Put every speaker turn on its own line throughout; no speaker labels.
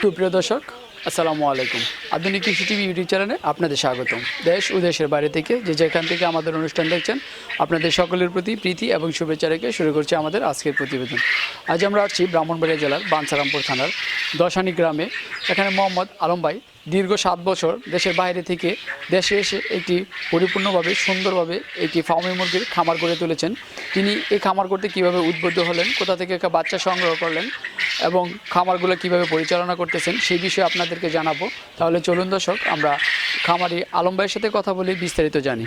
সুপ্রিয় দর্শক আসসালামু আলাইকুম। আধুনিক কৃষি টিভি ইউটিউব চ্যানেলে আপনাদের স্বাগতম। দেশ ও দেশের বাইরে থেকে যে যেখান থেকে আমাদের অনুষ্ঠান দেখছেন, আপনাদের সকলের প্রতি প্রীতি এবং শুভেচ্ছা রেখে শুরু করছে আমাদের আজকের প্রতিবেদন। আজ আমরা আসছি ব্রাহ্মণবাড়িয়া জেলার বাঞ্ছারামপুর থানার দশানি গ্রামে এখানে মোহাম্মদ আলম ভাই দীর্ঘ সাত বছর দেশের বাইরে থেকে দেশে এসে একটি পরিপূর্ণভাবে, সুন্দরভাবে একটি ফার্মি মুরগির খামার করে তুলেছেন। তিনি এই খামার করতে কীভাবে উদ্বুদ্ধ হলেন, কোথা থেকে একটা বাচ্চা সংগ্রহ করলেন এবং খামারগুলো কীভাবে পরিচালনা করতেছেন সেই বিষয়ে আপনাদেরকে জানাব। তাহলে চলুন দর্শক, আমরা খামারি আলম ভাইয়ের সাথে কথা বলে বিস্তারিত জানি।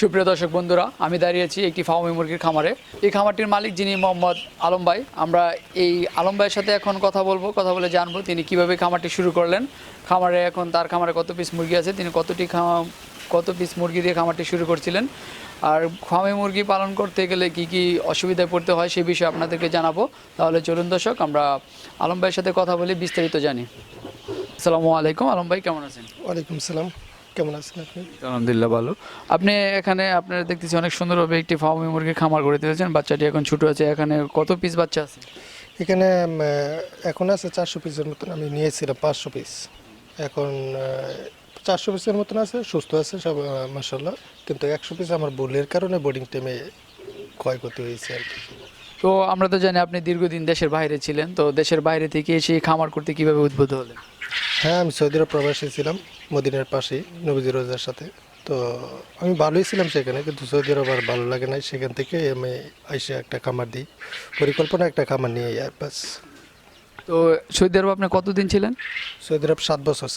সুপ্রিয় দর্শক বন্ধুরা, আমি দাঁড়িয়েছি একটি ফার্মি মুরগির খামারে। এই খামারটির মালিক যিনি মোহাম্মদ আলম ভাই, আমরা এই আলম ভাইয়ের সাথে এখন কথা বলব, কথা বলে জানব তিনি কীভাবে খামারটি শুরু করলেন। খামারে এখন তার খামারে কত পিস মুরগি আছে, তিনি কতটি কত পিস মুরগি দিয়ে খামারটি শুরু করছিলেন। আর ফার্মি মুরগি পালন করতে গেলে কি কি অসুবিধায় পড়তে হয় সেই বিষয়ে আপনাদেরকে জানাব। তাহলে চলুন দর্শক, আমরা আলম ভাইয়ের সাথে কথা বলে বিস্তারিত জানি। আসসালামু আলাইকুম, আলম ভাই, কেমন আছেন?
ওয়ালাইকুম সালাম। কেমন আছেন আপনি?
আলহামদুলিল্লাহ ভালো। আপনি এখানে আপনারা দেখতেছি অনেক সুন্দরভাবে একটি ফার্মি মুরগির খামার করে দিয়েছেন বাচ্চাটি এখন ছোট আছে। এখানে কত পিস বাচ্চা আছে?
এখানে এখন আছে চারশো পিসের মতন। আমি নিয়েছিলাম পাঁচশো পিস এখন চারশো পিসের মতন আছে সুস্থ আছে সব মাসাল্লাহ কিন্তু একশো পিস আমার ভুলের কারণে বোর্ডিং টাইমে ক্ষয়ক্ষতি হয়েছে আর কি।
তো আমরা তো জানি আপনি দীর্ঘদিন দেশের বাইরে ছিলেন। তো দেশের বাইরে থেকে এসে খামার করতে কীভাবে উদ্বুদ্ধ হলেন?
হ্যাঁ আমি সৌদি আরব প্রবাসী ছিলাম মদিনার পাশেই নবীজি রোজার সাথে। তো আমি ভালোই ছিলাম সেখানে কিন্তু সৌদি আরব আর ভালো লাগে না সেখান থেকে আমি এসে একটা খামার দিই পরিকল্পনা একটা খামার নিয়ে আর বাস
তো সৌদি আরব আপনি কতদিন ছিলেন?
সৌদি আরব সাত বছর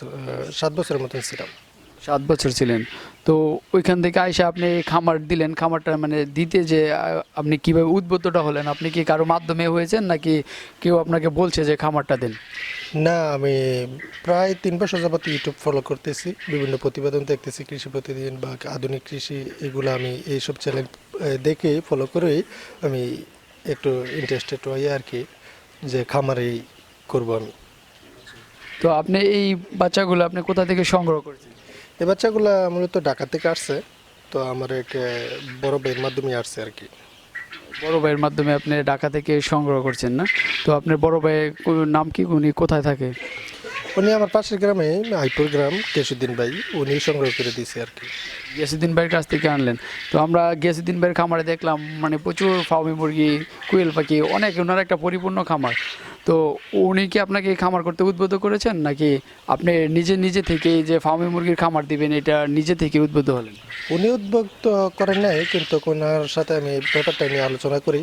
সাত বছরের মতন ছিলাম।
সাত বছর ছিলেন। তো ওইখান থেকে আইসা আপনি খামার দিলেন খামারটা মানে দিতে যে আপনি কীভাবে উদ্বুদ্ধটা হলেন? আপনি কি কারও মাধ্যমে হয়েছেন নাকি কেউ আপনাকে বলছে যে খামারটা দেন?
না আমি প্রায় তিন বছর যাবত ইউটিউব ফলো করতেছি বিভিন্ন প্রতিবেদন দেখতেছি কৃষি প্রতিদিন বা আধুনিক কৃষি এগুলো আমি এইসব চ্যানেল দেখে ফলো করেই আমি একটু ইন্টারেস্টেড হই আর কি যে খামারেই করব আমি।
তো আপনি এই বাচ্চাগুলো আপনি কোথা থেকে সংগ্রহ করেছেন?
এই বাচ্চাগুলো মূলত ঢাকা থেকে আসছে তো আমার এক বড় ভাইয়ের মাধ্যমে আসছে আর কি।
বড় ভাইয়ের মাধ্যমে আপনি ঢাকা থেকে সংগ্রহ করছেন না? তো আপনার বড় ভাইয়ের নাম কি? উনি কোথায় থাকে?
উনি আমার পাশের গ্রামে আইপুর গ্রাম কেশুদ্দিন ভাই উনি সংগ্রহ করে দিয়েছে আর কি।
গিয়াসুদ্দিন ভাইয়ের কাছ থেকে আনলেন। তো আমরা গিয়াসুদ্দিন ভাইয়ের খামারে দেখলাম মানে প্রচুর ফার্মি মুরগি কুয়েল পাখি অনেক ওনার একটা পরিপূর্ণ খামার। তো উনি কি আপনাকে খামার করতে উদ্বুদ্ধ করেছেন? নাকি আপনি নিজে নিজে থেকে যে ফার্মি মুরগির খামার দিবেন, এটা নিজে থেকে উদ্বুদ্ধ হলেন?
উনি উদ্বুদ্ধ করেন নাই, কিন্তু ওনার সাথে আমি ব্যাপারটা নিয়ে আলোচনা করি।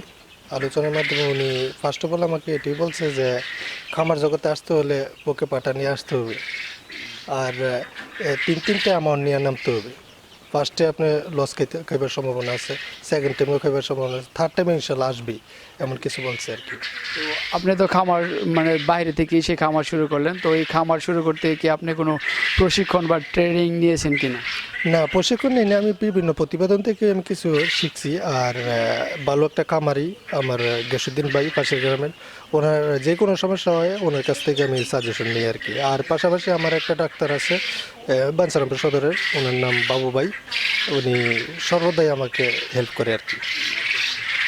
আলোচনার মাধ্যমে উনি ফার্স্ট অফ অল আমাকে এটি বলছে যে, খামার জগতে আসতে হলে ওকে পাটা নিয়ে আসতে হবে। আর তিন, তিনটে অ্যামাউন্ট নিয়ে নামতে হবে। ফার্স্টে আপনি লস খেতে খাইবার সম্ভাবনা আছে। সেকেন্ড টাইমেও খাইবার সম্ভাবনা আছে। থার্ড টাইমে ইনশাল্লাহ আসবেই এমন কিছু বলছে আর কি।
তো আপনি তো খামার মানে বাইরে থেকে এসে খামার শুরু করলেন। তো এই খামার শুরু করতে কি আপনি কোনো প্রশিক্ষণ বা ট্রেনিং নিয়েছেন কিনা?
না না প্রশিক্ষণ নিয়ে আমি বিভিন্ন প্রতিবেদন থেকে আমি কিছু শিখছি। আর ভালো একটা খামারি আমার গেসুদ্দিন ভাই পাশের গ্রামের। ওনার যে কোনো সমস্যা হয়, ওনার কাছ থেকে আমি সাজেশন নিই আর কি। আর পাশাপাশি আমার একটা ডাক্তার আছে বাঞ্চারামপুর সদরের। ওনার নাম বাবু ভাই উনি সর্বদাই আমাকে হেল্প করে আর কি।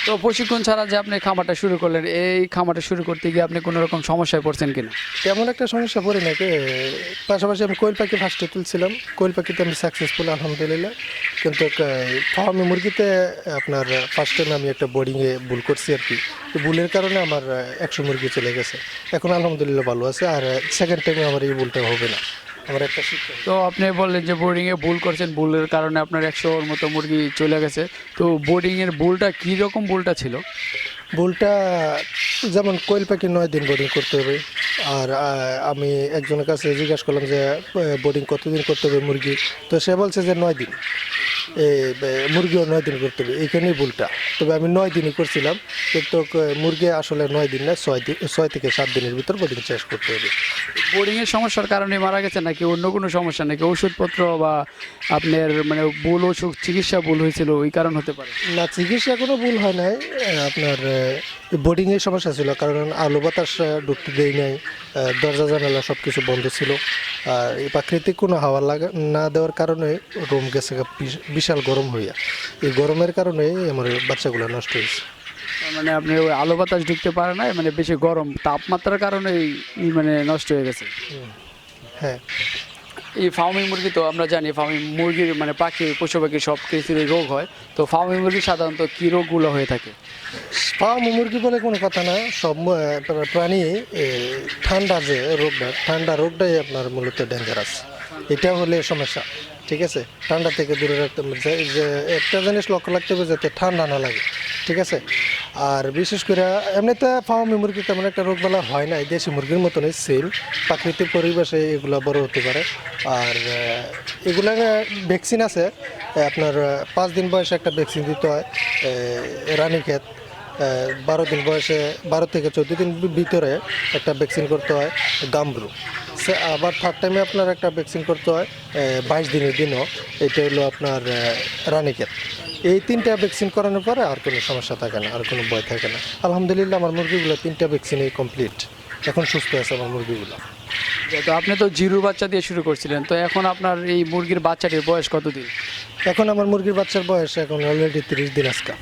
তো প্রশিক্ষণ ছাড়া যে আপনি খামারটা শুরু করলেন, এই খামারটা শুরু করতে গিয়ে আপনি কোনো রকম সমস্যায় পড়ছেন কিনা?
তেমন একটা সমস্যা পড়ে নাকি পাশাপাশি আমি কোয়েল পাখি ফার্স্টে তুলছিলাম। কোয়েল পাখিতে আমি সাকসেসফুল আলহামদুলিল্লাহ। কিন্তু ফার্মে মুরগিতে, আপনার ফার্স্ট টাইম আমি একটা বোর্ডিংয়ে ভুল করছি আর কি। তো ভুলের কারণে আমার একশো মুরগি চলে গেছে। এখন আলহামদুলিল্লাহ ভালো আছে, আর সেকেন্ড টাইমে আমার এই ভুলটা হবে না। আমার একটা শিক্ষা
তো আপনি বললেন যে বোর্ডিংয়ে ভুল করছেন ভুলের কারণে আপনার একশোর মতো মুরগি চলে গেছে। তো বোর্ডিংয়ের ভুলটা কী রকম ভুলটা ছিল?
ভুলটা যেমন কোয়েল পাখি নয় দিন বোর্ডিং করতে হবে। আর আমি একজনের কাছে জিজ্ঞাসা করলাম যে বোর্ডিং কতদিন করতে হবে মুরগি? তো সে বলছে যে নয় দিন। মুরগিও নয় দিন করতে হবে। এইখানেই ভুলটা। তবে আমি নয় দিনই করছিলাম। কিন্তু মুরগি আসলে নয় দিন না ছয় দিন ছয় থেকে সাত দিনের ভিতর বোর্ডিং শেষ করতে হবে।
বোর্ডিংয়ের সমস্যার কারণে মারা গেছে নাকি অন্য কোনো সমস্যা? নাকি ওষুধপত্র বা আপনার মানে ভুল ওষুধ চিকিৎসা ভুল হয়েছিল ওই কারণ হতে পারে?
না চিকিৎসা কোনো ভুল হয় নাই। আপনার বোর্ডিংয়ের সমস্যা ছিল কারণ আলো বাতাস ঢুকতে দেই নাই দরজা জানালা সব কিছু বন্ধ ছিল। আর এই প্রাকৃতিক কোনো হাওয়া লাগা না দেওয়ার কারণে রুম গেছে বিশাল গরম হইয়া। এই গরমের কারণে আমার বাচ্চাগুলো নষ্ট হয়েছে
মানে আপনি ওই আলো বাতাস ঢুকতে পারে না মানে বেশি গরম তাপমাত্রার কারণে মানে নষ্ট হয়ে গেছে?
হ্যাঁ।
এই ফার্মিং মুরগি তো আমরা জানি, ফার্মিং মুরগির মানে পাখি, পশু পাখি সব কিছুরই রোগ হয়। তো ফার্মিং মুরগি সাধারণত কী রোগগুলো হয়ে থাকে?
ফার্ম মুরগি বলে কোনো কথা না, সব প্রাণী ঠান্ডা যে রোগটা, ঠান্ডা রোগটাই আপনার মূলত ডেঞ্জারাস এটা হলে সমস্যা, ঠিক আছে? ঠান্ডা থেকে দূরে রাখতে যে একটা জিনিস লক্ষ্য রাখতে হবে যাতে ঠান্ডা না লাগে, ঠিক আছে? আর বিশেষ করে এমনিতে ফার্মি মুরগি তেমন একটা রোগবেলা হয় না দেশি মুরগির মতনই সেল। প্রাকৃতিক পরিবেশে এগুলো বড় হতে পারে। আর এগুলো ভ্যাকসিন আছে। আপনার পাঁচ দিন বয়সে একটা ভ্যাকসিন দিতে হয় রানীক্ষেত। বারো দিন বয়সে, বারো থেকে চোদ্দ দিন ভিতরে একটা ভ্যাকসিন করতে হয় গামব্রু সে আবার থার্ড টাইমে আপনার একটা ভ্যাকসিন করতে হয় বাইশ দিনের দিনও। এটা হলো আপনার আহ, রানীক্ষেত। এই তিনটা ভ্যাকসিন করানোর পরে আর কোনো সমস্যা থাকে না আর কোনো ভয় থাকে না। আলহামদুলিল্লাহ আমার মুরগিগুলো তিনটা ভ্যাকসিনই কমপ্লিট এখন সুস্থ আছে আমার মুরগিগুলো।
তো আপনি তো জিরু বাচ্চা দিয়ে শুরু করছিলেন তো এখন আপনার এই মুরগির বাচ্চাটির বয়স কতদিন?
এখন আমার মুরগির বাচ্চার বয়স এখন অলরেডি তিরিশ দিন আজকা।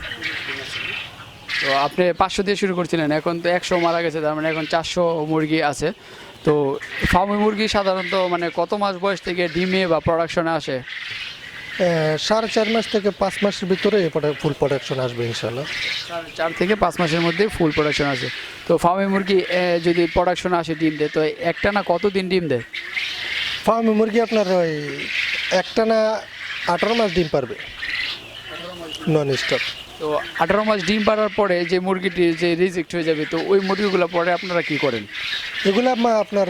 তো আপনি পাঁচশো দিয়ে শুরু করছিলেন এখন তো একশো মারা গেছে তার মানে এখন চারশো মুরগি আছে। তো ফার্মি মুরগি সাধারণত মানে কত মাস বয়স থেকে ডিমে বা প্রোডাকশনে আসে?
সাড়ে চার মাস থেকে পাঁচ মাসের ভিতরে ফুল প্রোডাকশন আসবে ইনশাল্লাহ
চার- থেকে পাঁচ মাসের মধ্যে ফুল প্রোডাকশন আসে। তো ফার্মি মুরগি যদি প্রোডাকশন আসে ডিম দেয় তো একটা না কতদিন ডিম দেয়?
ফার্মে মুরগি আপনার ওই একটা না আঠারো মাস ডিম পারবে। নন স্টপ
তো আঠারো মাস ডিম পাড়ার পরে যে মুরগিটি যে রিজেক্ট হয়ে যাবে তো ওই মুরগিগুলো পরে আপনারা কি করেন?
এগুলো আপনার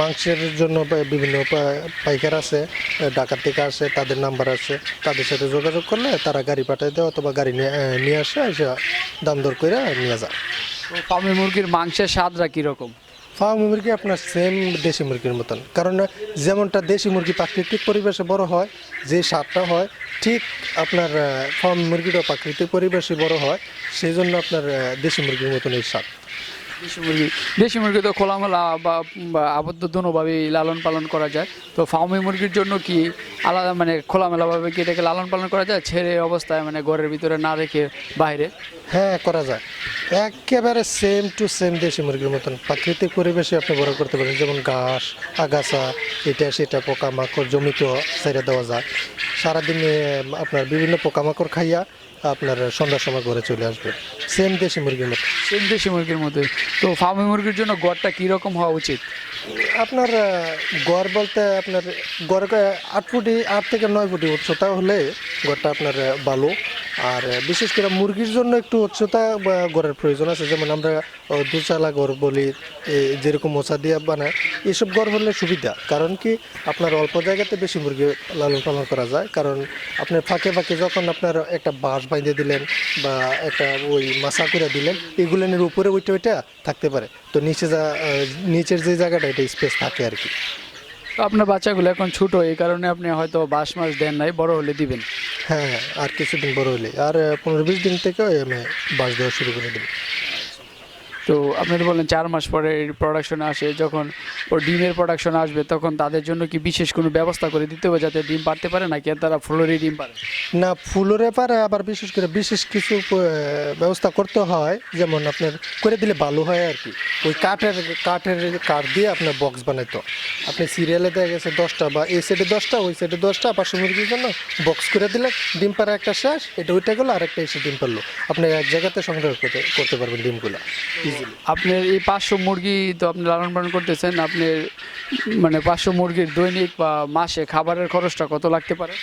মাংসের জন্য বিভিন্ন পাইকার আছে ঢাকার থেকে আসে তাদের নাম্বার আছে তাদের সাথে যোগাযোগ করলে তারা গাড়ি পাঠিয়ে দেয় অথবা গাড়ি নিয়ে আসে এসে দাম দর করে নিয়ে যায়।
তো ফার্মি মুরগির মাংসের স্বাদটা কীরকম?
ফার্ম মুরগি আপনার সেম দেশি মুরগির মতন। কারণ যেমনটা দেশি মুরগি প্রাকৃতিক পরিবেশে বড় হয়, যে স্বাদটা হয়, ঠিক আপনার ফার্ম মুরগিটা প্রাকৃতিক পরিবেশে বড় হয় সেই জন্য আপনার দেশি মুরগির মতন এই স্বাদ।
দেশি মুরগি। দেশি মুরগি তো খোলামেলা বা আবদ্ধ দুনোভাবেই লালন পালন করা যায়। তো ফার্মি মুরগির জন্য কি আলাদা মানে খোলামেলাভাবে কি এটাকে লালন পালন করা যায়? ছেড়ে অবস্থায় মানে ঘরের ভিতরে না রেখে বাইরে?
হ্যাঁ করা যায়। একেবারে সেম টু সেম দেশি মুরগির মতন। প্রাকৃতিক পরিবেশে আপনি বড় করতে পারেন। যেমন ঘাস, আগাছা এটা সেটা পোকামাকড় জমিতেও ছেড়ে দেওয়া যায়। সারাদিনে আপনার বিভিন্ন পোকামাকড় খাইয়া আপনার সন্ধ্যার সময় ঘরে চলে আসবে সেম দেশি মুরগির মতো।
সেম দেশি মুরগির মতো তো ফার্মি মুরগির জন্য গড়টা কীরকম হওয়া উচিত?
আপনার গড় বলতে আপনার গড়কে আট ফুটি আট থেকে নয় ফুটি উচ্চতা হলে গড়টা আপনার বালু ভালো। আর বিশেষ করে মুরগির জন্য একটু উচ্চতা বা গড়ের প্রয়োজন আছে। যেমন আমরা দুচালা গড় বলি যেরকম মোচা দিয়ে বানায়, এসব গড় হলে সুবিধা। কারণ কি, আপনার অল্প জায়গাতে বেশি মুরগি লালন পালন করা যায়। কারণ আপনার ফাঁকে ফাঁকে যখন আপনার একটা বাঁশ বাইঁধে দিলেন বা একটা ওই মাছা করে দিলেন এগুলোর উপরে ওইটা ওইটা থাকতে পারে। তো নিচে যা নিচের যে জায়গাটা, এটা স্পেস থাকে আর কি।
তো আপনার বাচ্চাগুলো এখন ছোটো, এই কারণে আপনি হয়তো বাস মাস দেন নাই, বড় হলে দিবেন।
হ্যাঁ হ্যাঁ, আর কিছুদিন বড় হলে আর পনেরো বিশ দিন থেকে আমি বাস দেওয়া শুরু করে দেবো।
তো আপনি তো বললেন চার মাস পরে প্রোডাকশন আসে, যখন ওর ডিমের প্রোডাকশন আসবে, তখন তাদের জন্য কি বিশেষ কোনো ব্যবস্থা করে দিতে হবে যাতে ডিম পারতে পারে, নাকি তারা ফ্লোরে ডিম পারে?
না, ফুলের পারে আবার বিশেষ করে বিশেষ কিছু ব্যবস্থা করতে হয়, যেমন আপনার করে দিলে ভালো হয় আর কি। ওই কাঠের কাঠের কাঠ দিয়ে আপনার বক্স বানাইতো। আপনি সিরিয়ালে দেখা গেছে দশটা বা এই সাইডে দশটা, ওই সাইডে দশটা পাঁচশো মুরগির জন্য বক্স করে দিলে ডিম পাড়া একটা শেষ, এটা ওইটা গেলো আর একটা এসে ডিম পারল আপনি এক জায়গাতে সংগ্রহ করতে করতে পারবেন ডিমগুলো।
আপনার এই পাঁচশো মুরগি তো আপনি লালন পালন করতেছেন, আপনার মানে পাঁচশো মুরগির দৈনিক বা মাসে খাবারের খরচটা কত লাগতে পারে?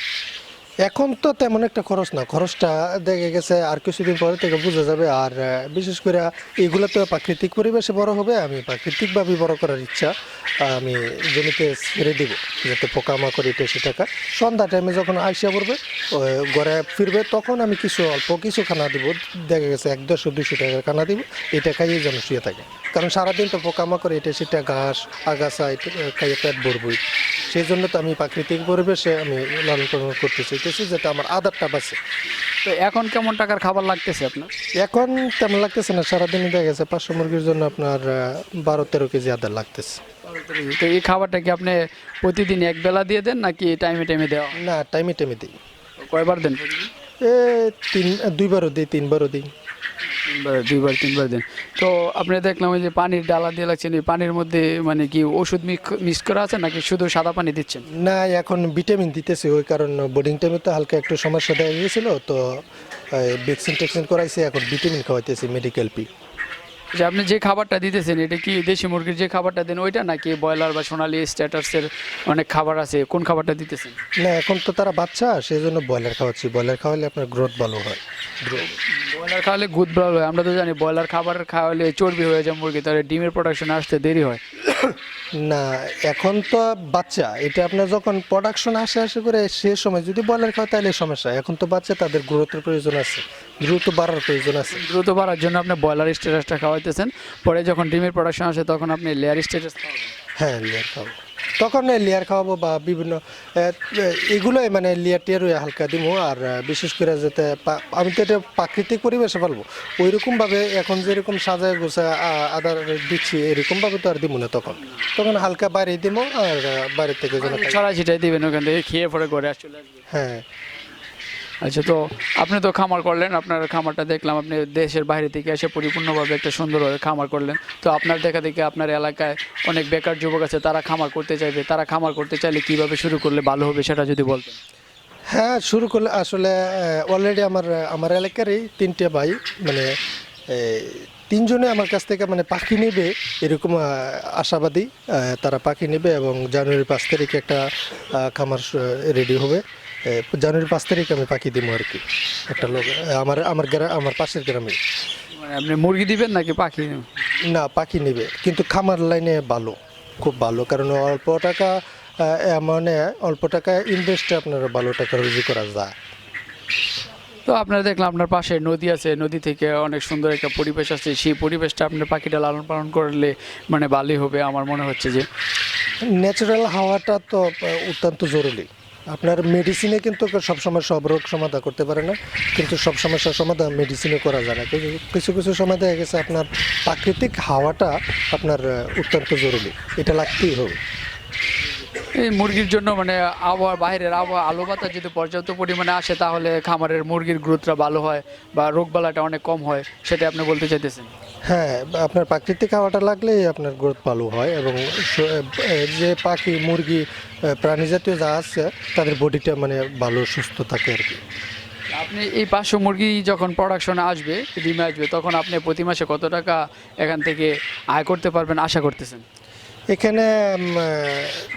এখন তো তেমন একটা খরচ না। খরচটা দেখে গেছে আর কিছুদিন পরে থেকে বোঝা যাবে। আর বিশেষ করে এগুলো তো প্রাকৃতিক পরিবেশে বড় হবে, আমি প্রাকৃতিকভাবে বড় করার ইচ্ছা, আমি জমিতে ছেড়ে দিব, যাতে পোকামাকড় এটা সে টাকা সন্ধ্যা টাইমে যখন আইসা পড়বে ঘরে ফিরবে, তখন আমি কিছু অল্প কিছু খানা দিব, দেখা গেছে এক দেড়শো দুশো টাকার খানা দিব, এটা খাইয়ে যেন শুয়ে থাকে। কারণ সারাদিন তো পোকামাকড় এটা সেটা ঘাস, আগাছা, এটা খাইয়ে পেট ভরবই। সেই জন্য তো আমি প্রাকৃতিক পরিবেশে আমি লালন পালন করতে চাইতেছি যেটা আমার আদারটা বাঁচে।
তো এখন কেমন টাকার খাবার লাগতেছে আপনার?
এখন তেমন লাগতেছে না সারাদিনই দেখা গেছে পাঁচশো মুরগির জন্য আপনার বারো তেরো কেজি আদার লাগতেছে।
তো এই খাবারটা কি আপনি প্রতিদিন এক বেলা দিয়ে দেন নাকি টাইমে টাইমে দেওয়া
না টাইমে টাইমে দিই।
কয়বার দেন?
এ তিন দুইবারও দিই তিনবারও দিই।
দুইবার, তিনবার দিন। তো আপনি দেখলাম ওই যে পানির ডালা দিয়ে লাগছেন, এই পানির মধ্যে মানে কি ওষুধ মিক্স করা আছে নাকি শুধু সাদা পানি দিচ্ছেন?
না, এখন ভিটামিন দিতেছে, ওই কারণ বোর্ডিং টাইমে তো হালকা একটু সমস্যা দেখা গিয়েছিল তো ভ্যাকসিন টেকসিন করাইছে, এখন ভিটামিন খাওয়াইতেছি মেডিকেল পি
যে আপনি যে খাবারটা দিতেছেন এটা কি দেশি মুরগির যে খাবারটা দেন ওইটা নাকি ব্রয়লার বা সোনালি স্ট্যাটাসের অনেক খাবার আছে? কোন খাবারটা দিতেছেন?
না এখন তো তারা বাচ্চা সেই জন্য ব্রয়লার খাওয়াচ্ছি। ব্রয়লার খাওয়ালে আপনার গ্রোথ ভালো হয়।
ব্রয়লার খাওয়ালে গুদ ভালো হয়। আমরা তো জানি ব্রয়লার খাবার খাওয়ালে চর্বি হয়ে যায় মুরগি তাহলে ডিমের প্রোডাকশন আসতে দেরি হয়।
না এখন তো বাচ্চা। এটা আপনার যখন প্রোডাকশন আসে আসে করে সে সময় যদি ব্রয়লার খাওয়া তাহলে সমস্যা এখন তো বাচ্চা তাদের গ্রোথের প্রয়োজন আছে। দ্রুত বাড়ার প্রয়োজন আছে।
দ্রুত বাড়ার জন্য আপনি ব্রয়লার স্ট্যাটাসটা খাওয়াইতেছেন। পরে যখন ডিমের প্রোডাকশন আসে তখন আপনি লেয়ার স্ট্যাটাস
হ্যাঁ লেয়ার খাওয়াবো। তখন লেয়ার খাওয়াবো বা বিভিন্ন এগুলোই মানে লেয়ার টিয়ার হালকা দিব আর বিশেষ করে যাতে আমি তো এটা প্রাকৃতিক পরিবেশে পারব ওই রকমভাবে এখন যেরকম সাজায় গোছায় আ- আদার দিচ্ছি এরকমভাবে তো আর দিব না তখন। তখন হালকা বাইরে দিব আর বাইরে থেকে যেন।
ছড়াই ছিটাই দিবেন ওখান থেকে খেয়ে পরে ঘরে আস চলে আসবে।
হ্যাঁ।
আচ্ছা তো আপনি তো খামার করলেন, আপনার খামারটা দেখলাম, আপনি দেশের বাইরে থেকে এসে পরিপূর্ণভাবে একটা সুন্দরভাবে খামার করলেন। তো আপনার দেখা দেখে আপনার এলাকায় অনেক বেকার যুবক আছে, তারা খামার করতে চাইবে, তারা খামার করতে চাইলে কীভাবে শুরু করলে ভালো হবে সেটা যদি বলতেন?
হ্যাঁ শুরু করলে আসলে অলরেডি আমার আমার এলাকারই তিনটে ভাই মানে তিনজনে আমার কাছ থেকে মানে পাখি নেবে, এরকম আশাবাদী তারা পাখি নেবে এবং জানুয়ারি পাঁচ তারিখে একটা খামার রেডি হবে। জানুয়ারি পাঁচ তারিখে আমি পাখি দিব আর কি। একটা লোক আমার আমার গ্রাম আমার পাশের গ্রামে।
মানে আপনি মুরগি দিবেন নাকি পাখি?
না পাখি নেবে কিন্তু খামার লাইনে ভালো খুব ভালো কারণ অল্প টাকা মানে অল্প টাকা ইনভেস্টে আপনার ভালো টাকা রুজি করা যায়।
তো আপনারা দেখলাম আপনার পাশে নদী আছে নদী থেকে অনেক সুন্দর একটা পরিবেশ আছে সেই পরিবেশটা আপনার পাখিটা লালন পালন করলে মানে ভালোই হবে আমার মনে হচ্ছে যে।
ন্যাচারাল হাওয়াটা তো অত্যন্ত জরুরি। আপনার মেডিসিনে কিন্তু সবসময় সব রোগ সমাধান করতে পারে না, কিন্তু সব সমস্যার সমাধান মেডিসিনে করা যায় না। কিছু- কিছু সময় দেখা গেছে আপনার প্রাকৃতিক হাওয়াটা আপনার অত্যন্ত জরুরি। এটা লাগতেই হবে।
এই মুরগির জন্য মানে আবহাওয়া, বাইরের আবহাওয়া, আলো বাতাস যদি পর্যাপ্ত পরিমাণে আসে, তাহলে খামারের মুরগির গ্রোথটা ভালো হয় বা রোগ বালাটা অনেক কম হয় সেটা আপনি বলতে চাইতেছেন?
হ্যাঁ আপনার প্রাকৃতিক হাওয়াটা লাগলেই আপনার গ্রোথ ভালো হয় এবং যে পাখি, মুরগি প্রাণী জাতীয় যা আছে, তাদের বডিটা মানে ভালো, সুস্থ থাকে আর কি।
আপনি এই পাঁচশো মুরগি যখন প্রোডাকশনে আসবে, ডিমে আসবে, তখন আপনি প্রতি মাসে কত টাকা এখান থেকে আয় করতে পারবেন, আশা করতেছেন?
এখানে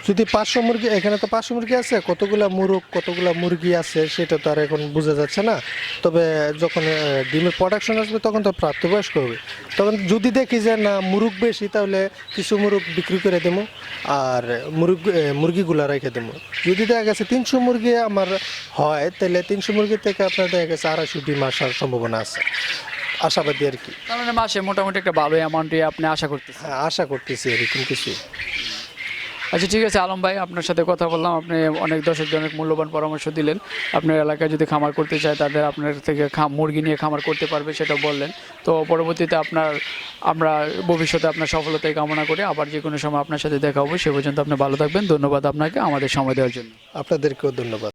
যদি পাঁচশো মুরগি, এখানে তো পাঁচশো মুরগি আছে, কতগুলা মুরগ, কতগুলা মুরগি আছে সেটা তো আর এখন বোঝা যাচ্ছে না। তবে যখন ডিমের প্রোডাকশন আসবে তখন তো প্রাপ্তবয়স্ক হবে। তখন যদি দেখি যে না, মুরগ বেশি, তাহলে কিছু মুরগ বিক্রি করে দেবো আর মুরগ মুরগিগুলা রেখে দেবো। যদি দেখা গেছে তিনশো মুরগি আমার হয়, তাহলে তিনশো মুরগি থেকে আপনার দেখা গেছে আড়াইশো ডিম আসার সম্ভাবনা আছে। আশাবাদী আর কি।
তার মানে মাসে মোটামুটি একটা ভালো অ্যামাউন্টে আপনি আশা করতেছেন।
হ্যাঁ আশা করতেছি আর এরকম কিছু।
আচ্ছা ঠিক আছে আলম ভাই আপনার সাথে কথা বললাম। আপনি অনেক দর্শকদের অনেক মূল্যবান পরামর্শ দিলেন। আপনার এলাকায় যদি খামার করতে চায় তাদের আপনার থেকে খাম মুরগি নিয়ে খামার করতে পারবে সেটা বললেন। তো পরবর্তীতে আপনার আমরা ভবিষ্যতে আপনার সফলতায় কামনা করি। আবার যে কোনো সময় আপনার সাথে দেখা হবে সে পর্যন্ত আপনি ভালো থাকবেন। ধন্যবাদ আপনাকে আমাদের সময় দেওয়ার জন্য।
আপনাদেরকেও ধন্যবাদ।